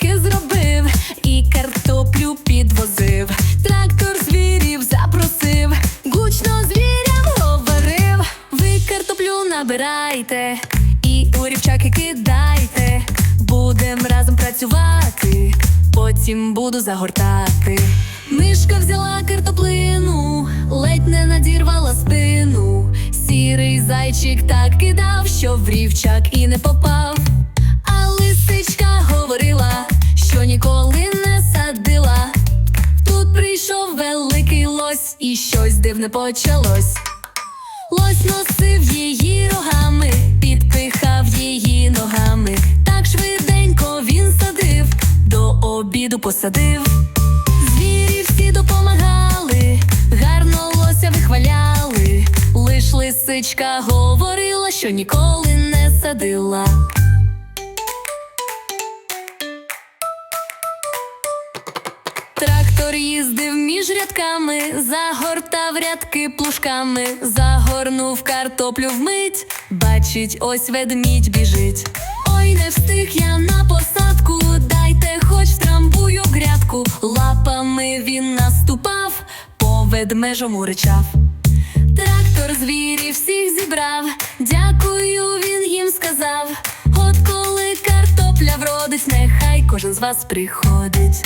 таки зробив, і картоплю підвозив. Трактор звірів запросив, гучно звірям говорив. Ви картоплю набирайте і у рівчаки кидайте. Будем разом працювати, потім буду загортати. Мишка взяла картоплину, ледь не надірвала спину. Сірий зайчик так кидав, що в рівчак і не попав. Говорила, що ніколи не садила. Тут прийшов великий лось, і щось дивне почалось. Лось носив її рогами, підпихав її ногами. Так швиденько він садив, до обіду посадив. Звірі всі допомагали, гарно лося вихваляли. Лиш лисичка говорила, що ніколи не садила. Їздив між рядками, загортав рядки плужками, загорнув картоплю вмить, бачить, ось ведмідь біжить. Ой, не встиг я на посадку, дайте хоч трамбую грядку. Лапами він наступав, по ведмежому ричав. Трактор звірів всіх зібрав, дякую, він їм сказав. От коли картопля вродить, нехай кожен з вас приходить.